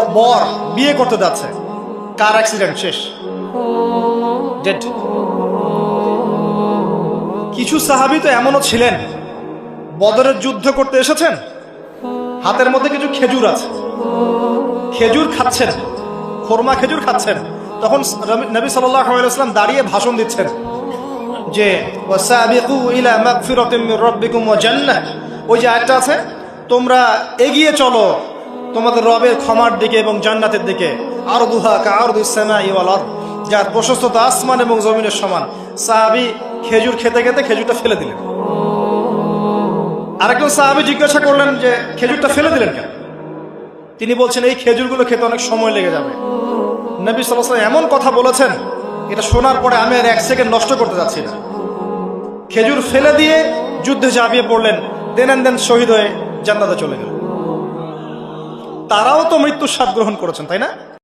বর বিয়ে করতে যাচ্ছে। কার অ্যাক্সিডেন্ট শেষ। ডেড কিছু সাহাবি তো এমনও ছিলেন। বদরের যুদ্ধ করতে এসেছেন। হাতের মধ্যে কিছু খেজুর আছে। খেজুর খাচ্ছেন। খোরমা খেজুর খাচ্ছেন। তখন নবী সাল্লাম দাঁড়িয়ে ভাষণ দিচ্ছেন যে ওই যে আয়াতটা আছে, তোমরা এগিয়ে চলো তোমাদের রবের ক্ষমার দিকে এবং জান্নাতের দিকে। সামাই ওয়াল আরদ, যার প্রশস্ততা আসমান এবং জমিনের সমান। সাহাবী খেজুর খেতে খেতে খেজুরটা ফেলে দিলেন। আরেকজন সাহাবী জিজ্ঞাসা করলেন যে, খেজুরটা ফেলে দিলেন কেন? তিনি বলছেন, এই খেজুরগুলো খেতে অনেক সময় লেগে যাবে। নবী আলাইহি এমন কথা বলেছেন, এটা শোনার পরে আমি আর এক সেকেন্ড নষ্ট করতে যাচ্ছি না। খেজুর ফেলে দিয়ে যুদ্ধে ঝাঁপিয়ে পড়লেন, দেন দেন শহীদ হয়ে জান্নাতে চলে গেলেন। তারাও তো মৃত্যুর স্বাদ গ্রহণ করেছেন তাই না?